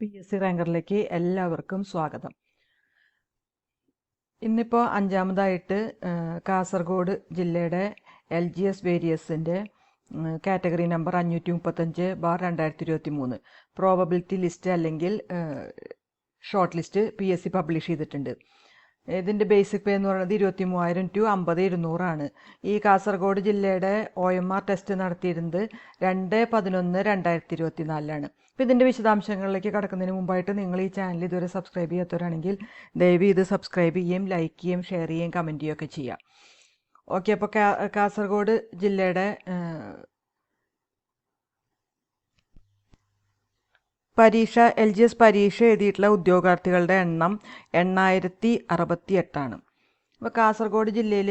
P S C റാങ്കറിലേക്ക് എല്ലാവർക്കും സ്വാഗതം. ഇന്നിപ്പോൾ അഞ്ചാമതായിട്ട് കാസർഗോഡ് ജില്ലയുടെ എൽ ജി എസ് വേരിയസിന്റെ കാറ്റഗറി നമ്പർ അഞ്ഞൂറ്റി മുപ്പത്തഞ്ച് ബാർ രണ്ടായിരത്തി ഇരുപത്തി മൂന്ന് പ്രോബബിലിറ്റി ലിസ്റ്റ് അല്ലെങ്കിൽ short list P S C publish ചെയ്തിട്ടുണ്ട്. ഇതിന്റെ ബേസിക് പേ എന്ന് പറയുന്നത് ഇരുപത്തി മൂവായിരം ടു അമ്പത് ഇരുന്നൂറാണ്. ഈ കാസർഗോഡ് ജില്ലയുടെ ഒ എം ആർ ടെസ്റ്റ് നടത്തിയിരുന്നത് രണ്ട് പതിനൊന്ന് രണ്ടായിരത്തി ഇരുപത്തി നാലിലാണ് അപ്പോൾ ഇതിന്റെ വിശദാംശങ്ങളിലേക്ക് കടക്കുന്നതിന് മുമ്പായിട്ട് നിങ്ങൾ ഈ ചാനൽ ഇതുവരെ സബ്സ്ക്രൈബ് ചെയ്യാത്തവരാണെങ്കിൽ ദയവ് ഇത് സബ്സ്ക്രൈബ് ചെയ്യുകയും ലൈക്ക് ചെയ്യുകയും ഷെയർ ചെയ്യുകയും കമന്റ് ചെയ്യുകയൊക്കെ ചെയ്യാം ഓക്കെ അപ്പോൾ കാസർഗോഡ് ജില്ലയുടെ പരീക്ഷ എൽ ജി എസ് പരീക്ഷ എഴുതിയിട്ടുള്ള ഉദ്യോഗാർത്ഥികളുടെ എണ്ണം എണ്ണായിരത്തി അറുപത്തി എട്ടാണ് അപ്പോൾ കാസർഗോഡ് ജില്ലയിൽ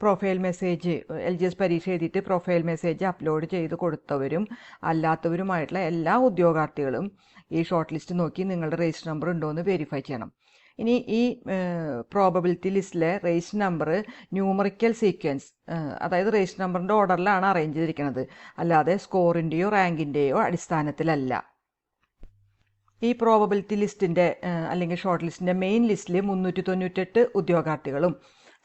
profile message L G S പരീക്ഷ എഴുതിയിട്ട് പ്രൊഫൈൽ മെസ്സേജ് അപ്ലോഡ് ചെയ്ത് കൊടുത്തവരും അല്ലാത്തവരുമായിട്ടുള്ള എല്ലാ ഉദ്യോഗാർത്ഥികളും ഈ ഷോർട്ട് ലിസ്റ്റ് നോക്കി നിങ്ങളുടെ രജിസ്റ്റർ നമ്പർ ഉണ്ടോ എന്ന് വെരിഫൈ ചെയ്യണം. ഇനി ഈ പ്രോബബിലിറ്റി ലിസ്റ്റിലെ റേഷൻ നമ്പർ ന്യൂമറിക്കൽ സീക്വൻസ് അതായത് റേഷൻ നമ്പറിന്റെ ഓർഡറിലാണ് അറേഞ്ച് ചെയ്തിരിക്കുന്നത്. അല്ലാതെ സ്കോറിന്റെയോ റാങ്കിന്റെയോ അടിസ്ഥാനത്തിലല്ല. ഈ പ്രോബബിലിറ്റി ലിസ്റ്റിന്റെ അല്ലെങ്കിൽ ഷോർട്ട് ലിസ്റ്റിന്റെ മെയിൻ ലിസ്റ്റിൽ മുന്നൂറ്റി തൊണ്ണൂറ്റെട്ട് ഉദ്യോഗാർത്ഥികളും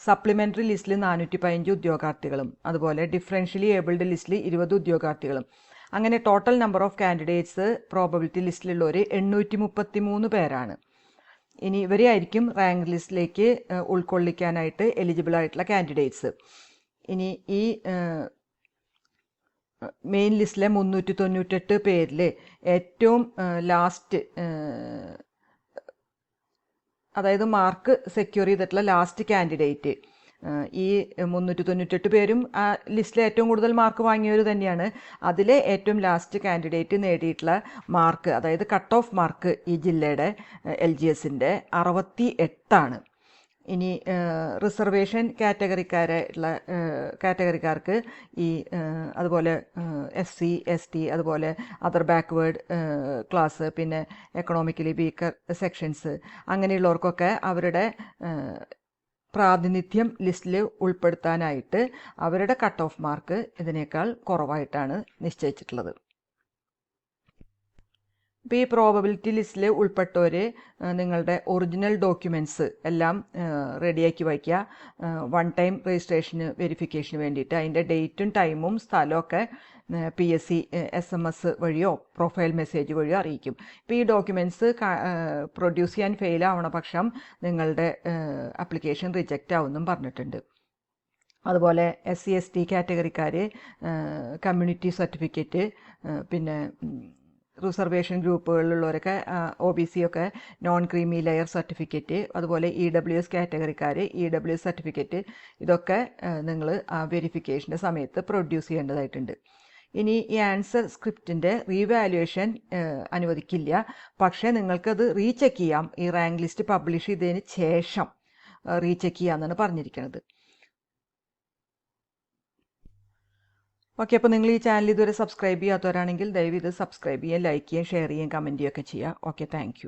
സപ്ലിമെന്ററി ലിസ്റ്റിൽ നാനൂറ്റി പതിനഞ്ച് ഉദ്യോഗാർത്ഥികളും അതുപോലെ ഡിഫറൻഷ്യലി ഏബിൾഡ് ലിസ്റ്റിൽ ഇരുപത് ഉദ്യോഗാർത്ഥികളും. അങ്ങനെ total number of candidates probability ലിസ്റ്റിലുള്ളവർ എണ്ണൂറ്റി മുപ്പത്തി മൂന്ന് പേരാണ്. ഇനി ഇവരെയായിരിക്കും റാങ്ക് ലിസ്റ്റിലേക്ക് ഉൾക്കൊള്ളിക്കാനായിട്ട് എലിജിബിൾ ആയിട്ടുള്ള കാൻഡിഡേറ്റ്സ് ഇനി ഈ മെയിൻ ലിസ്റ്റിലെ മുന്നൂറ്റി തൊണ്ണൂറ്റെട്ട് പേരിൽ ഏറ്റവും ലാസ്റ്റ് അതായത് മാർക്ക് സെക്യൂർ ചെയ്തിട്ടുള്ള ലാസ്റ്റ് കാൻഡിഡേറ്റ് ഈ മുന്നൂറ്റി തൊണ്ണൂറ്റെട്ട് പേരും ആ ലിസ്റ്റിൽ ഏറ്റവും കൂടുതൽ മാർക്ക് വാങ്ങിയവർ തന്നെയാണ്. അതിലെ ഏറ്റവും ലാസ്റ്റ് കാൻഡിഡേറ്റ് നേടിയിട്ടുള്ള മാർക്ക് അതായത് കട്ട് ഓഫ് മാർക്ക് ഈ ജില്ലയുടെ എൽ ജി എസിന്റെ അറുപത്തി എട്ടാണ് ഇനി റിസർവേഷൻ കാറ്റഗറിക്കാരായിട്ടുള്ള കാറ്റഗറിക്കാർക്ക് ഈ അതുപോലെ എസ് സി എസ് ടി അതുപോലെ അതർ ബാക്ക്വേർഡ് ക്ലാസ് പിന്നെ എക്കണോമിക്കലി വീക്കർ സെക്ഷൻസ് അങ്ങനെയുള്ളവർക്കൊക്കെ അവരുടെ പ്രാതിനിധ്യം ലിസ്റ്റിൽ ഉൾപ്പെടുത്താനായിട്ട് അവരുടെ കട്ട് ഓഫ് മാർക്ക് ഇതിനേക്കാൾ കുറവായിട്ടാണ് നിശ്ചയിച്ചിട്ടുള്ളത്. ഇപ്പോൾ ഈ പ്രോബബിലിറ്റി ലിസ്റ്റിൽ ഉൾപ്പെട്ടവർ നിങ്ങളുടെ ഒറിജിനൽ ഡോക്യുമെന്റ്സ് എല്ലാം റെഡിയാക്കി വയ്ക്കുക. വൺ ടൈം രജിസ്ട്രേഷന് വെരിഫിക്കേഷന് വേണ്ടിയിട്ട്. അതിന്റെ ഡേറ്റും ടൈമും സ്ഥലമൊക്കെ P S C S M S വഴിയോ പ്രൊഫൈൽ മെസ്സേജ് വഴിയോ അറിയിക്കും. ഇപ്പോൾ ഈ ഡോക്യുമെന്റ്സ് പ്രൊഡ്യൂസ് ചെയ്യാൻ ഫെയിൽ ആവണ പക്ഷം നിങ്ങളുടെ ആപ്ലിക്കേഷൻ റിജക്റ്റ് ആവുമെന്നും പറഞ്ഞിട്ടുണ്ട്. അതുപോലെ എസ് സി എസ് ടി കാറ്റഗറിക്കാർ കമ്മ്യൂണിറ്റി സർട്ടിഫിക്കറ്റ് പിന്നെ റിസർവേഷൻ ഗ്രൂപ്പുകളിലുള്ളവരൊക്കെ ഒ ബി സി ഒക്കെ നോൺ ക്രീമി ലെയർ സർട്ടിഫിക്കറ്റ് അതുപോലെ ഇ ഡബ്ല്യു എസ് കാറ്റഗറിക്കാർ ഇ ഡബ്ല്യു എസ് സർട്ടിഫിക്കറ്റ് ഇതൊക്കെ നിങ്ങൾ ആ വെരിഫിക്കേഷന്റെ സമയത്ത് പ്രൊഡ്യൂസ് ചെയ്യേണ്ടതായിട്ടുണ്ട്. ഇനി ഈ ആൻസർ സ്ക്രിപ്റ്റിന്റെ റീവാലുവേഷൻ അനുവദിക്കില്ല. പക്ഷേ നിങ്ങൾക്കത് റീചെക്ക് ചെയ്യാം. ഈ റാങ്ക് ലിസ്റ്റ് പബ്ലിഷ് ചെയ്തതിന് ശേഷം റീചെക്ക് ചെയ്യാമെന്നാണ് പറഞ്ഞിരിക്കുന്നത് ഓക്കെ അപ്പോൾ നിങ്ങൾ ഈ ചാനൽ ഇതുവരെ സബ്സ്ക്രൈബ് ചെയ്യാത്തവരാണെങ്കിൽ ദയവ് ഇത് സബ്സ്ക്രൈബ് ചെയ്യുക ലൈക്ക് ചെയ്യുക ഷെയർ ചെയ്യുകയും കമന്റ് ചെയ്യുകയൊക്കെ ചെയ്യുക. Okay thank